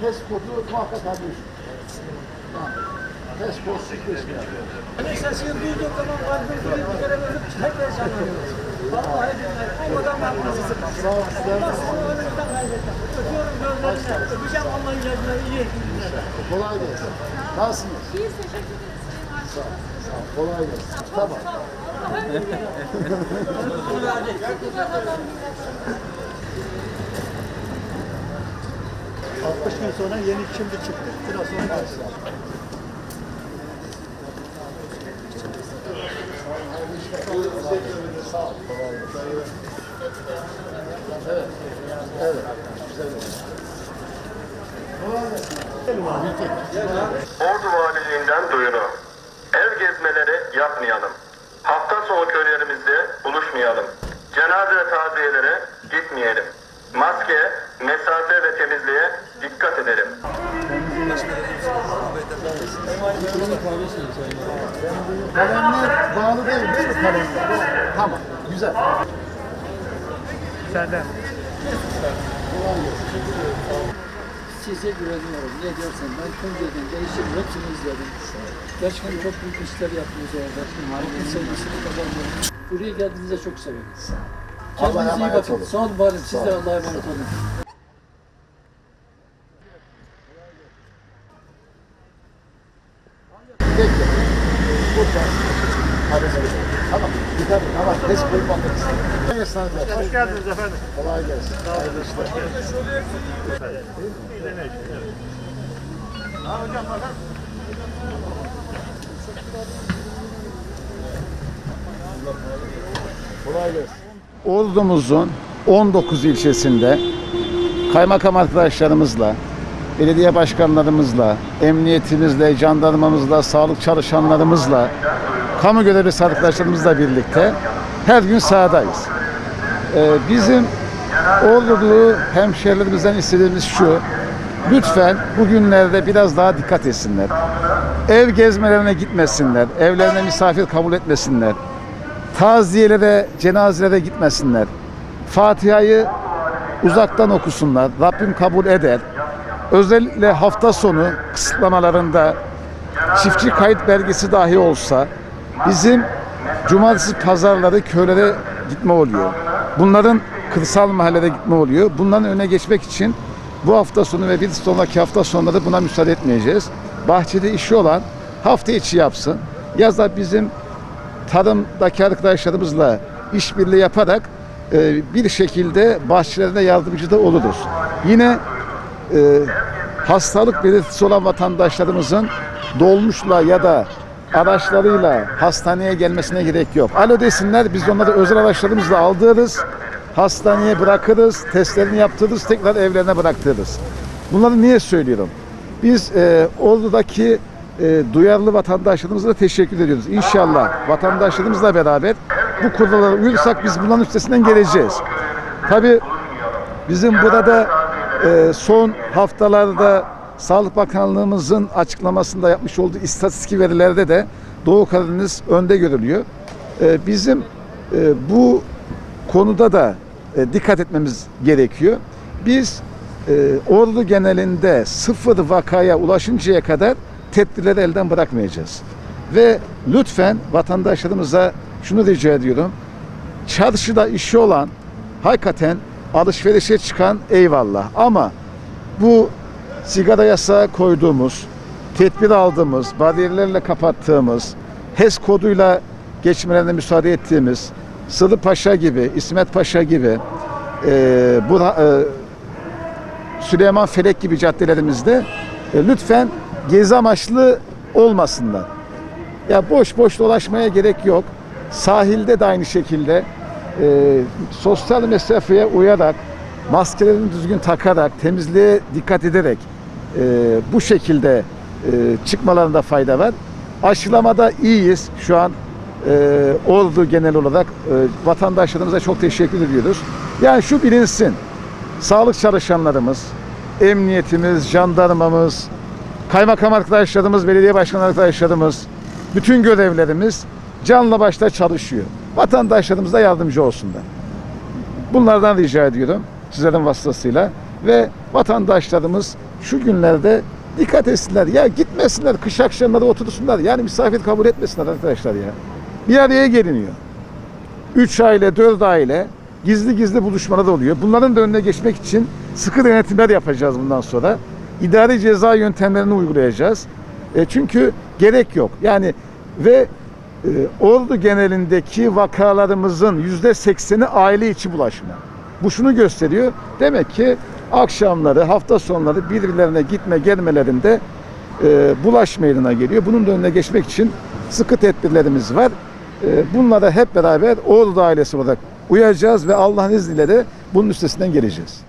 HES kodu muhakkak alıyorsun. Tamam. HES kodsuz geçmiyor. Sesini duyduğum zaman kalbim böyle bir kere böyle tekrar canlanıyor. Vallahi billahi o kadar haklısın. Sağ ol. sizler de Bak onu önümden kaybettim. Öpüyorum gözlerine. Öpeceğim Allah'ın gözüne. iyi günler. Kolay gelsin. Nasılsınız? Biz teşekkür ederiz. Sağ ol. Sağ ol. Kolay gelsin. Tamam. Tamam. 60 gün sonra yeni şimdi çıktı. Biraz sonra başlar. Ordu Valiliğinden duyuru. Ev gezmeleri yapmayalım. Hafta sonu köylerimizde buluşmayalım. Cenaze taziyelere gitmeyelim. Maske, mesafe ve temizliğe dikkat edelim. Kalemler bağlı değil değil mi kalemler? Tamam. Güzel. Senden. Size güveniyorum. Ne diyorsan ben tüm dedim. Değişim hepsini izledim. Gerçekten çok büyük işler yaptınız orada. Halkın sevgisini kazandınız. Buraya geldiğinizde çok. Allah'a Kendinize iyi bakın. Sağ olun varım. Siz de Allah'a emanet olun. Bekle. Burada. Hadi bakalım. Tamam. Gidelim. Tamam. Hiç koymamak istedim. Kolay gelsin hadi. Hoş geldiniz efendim. Kolay gelsin. Hayırlı işler. Ha hocam bakın. Kolay gelsin. Ordumuzun 19 ilçesinde kaymakam arkadaşlarımızla, belediye başkanlarımızla, emniyetimizle, jandarmamızla, sağlık çalışanlarımızla, kamu görevlisi arkadaşlarımızla birlikte her gün sahadayız. Ee, bizim Ordulu hemşehrilerimizden istediğimiz şu, lütfen bugünlerde biraz daha dikkat etsinler. Ev gezmelerine gitmesinler, evlerine misafir kabul etmesinler taziyelere, cenazelere gitmesinler. Fatiha'yı uzaktan okusunlar. Rabbim kabul eder. Özellikle hafta sonu kısıtlamalarında çiftçi kayıt belgesi dahi olsa bizim cumartesi pazarları köylere gitme oluyor. Bunların kırsal mahallede gitme oluyor. Bunların öne geçmek için bu hafta sonu ve bir sonraki hafta sonları buna müsaade etmeyeceğiz. Bahçede işi olan hafta içi yapsın. Yazda bizim tarımdaki arkadaşlarımızla işbirliği yaparak e, bir şekilde bahçelerine yardımcı da oluruz. Yine e, hastalık belirtisi olan vatandaşlarımızın dolmuşla ya da araçlarıyla hastaneye gelmesine gerek yok. Alo desinler biz onları özel araçlarımızla aldırırız. Hastaneye bırakırız, testlerini yaptırırız, tekrar evlerine bıraktırırız. Bunları niye söylüyorum? Biz e, Ordu'daki e, duyarlı vatandaşlarımıza da teşekkür ediyoruz. İnşallah vatandaşlarımızla beraber bu kurallara uyursak biz bunların üstesinden geleceğiz. Tabii bizim burada e, son haftalarda Sağlık Bakanlığımızın açıklamasında yapmış olduğu istatistik verilerde de Doğu Karadeniz önde görülüyor. E, bizim e, bu konuda da e, dikkat etmemiz gerekiyor. Biz e, Ordu genelinde sıfır vakaya ulaşıncaya kadar tedbirleri elden bırakmayacağız. Ve lütfen vatandaşlarımıza şunu rica ediyorum. Çarşıda işi olan hakikaten alışverişe çıkan eyvallah ama bu sigara yasağı koyduğumuz, tedbir aldığımız, bariyerlerle kapattığımız, HES koduyla geçmelerine müsaade ettiğimiz Sılı Paşa gibi, İsmet Paşa gibi, e, bu, e, Süleyman Felek gibi caddelerimizde e, lütfen gezi amaçlı olmasınlar. Ya boş boş dolaşmaya gerek yok. Sahilde de aynı şekilde e, sosyal mesafeye uyarak, maskelerini düzgün takarak, temizliğe dikkat ederek e, bu şekilde e, çıkmalarında fayda var. Aşılamada iyiyiz şu an. E, Ordu genel olarak e, vatandaşlarımıza çok teşekkür ediyoruz. Yani şu bilinsin, sağlık çalışanlarımız, emniyetimiz, jandarmamız, kaymakam arkadaşlarımız, belediye başkan arkadaşlarımız, bütün görevlerimiz canla başla çalışıyor. Vatandaşlarımız da yardımcı olsunlar. Bunlardan rica ediyorum sizlerin vasıtasıyla ve vatandaşlarımız şu günlerde dikkat etsinler. Ya gitmesinler kış akşamları otursunlar. Yani misafir kabul etmesinler arkadaşlar ya. Bir araya geliniyor. Üç aile, dört aile gizli gizli buluşmalar oluyor. Bunların da önüne geçmek için sıkı denetimler yapacağız bundan sonra. İdari ceza yöntemlerini uygulayacağız. E, çünkü gerek yok. Yani ve e, ordu genelindeki vakalarımızın yüzde sekseni aile içi bulaşma. Bu şunu gösteriyor. Demek ki akşamları, hafta sonları birbirlerine gitme gelmelerinde e, bulaş meydana geliyor. Bunun da önüne geçmek için sıkı tedbirlerimiz var. E, bunlara hep beraber Ordu ailesi olarak uyacağız ve Allah'ın izniyle de bunun üstesinden geleceğiz.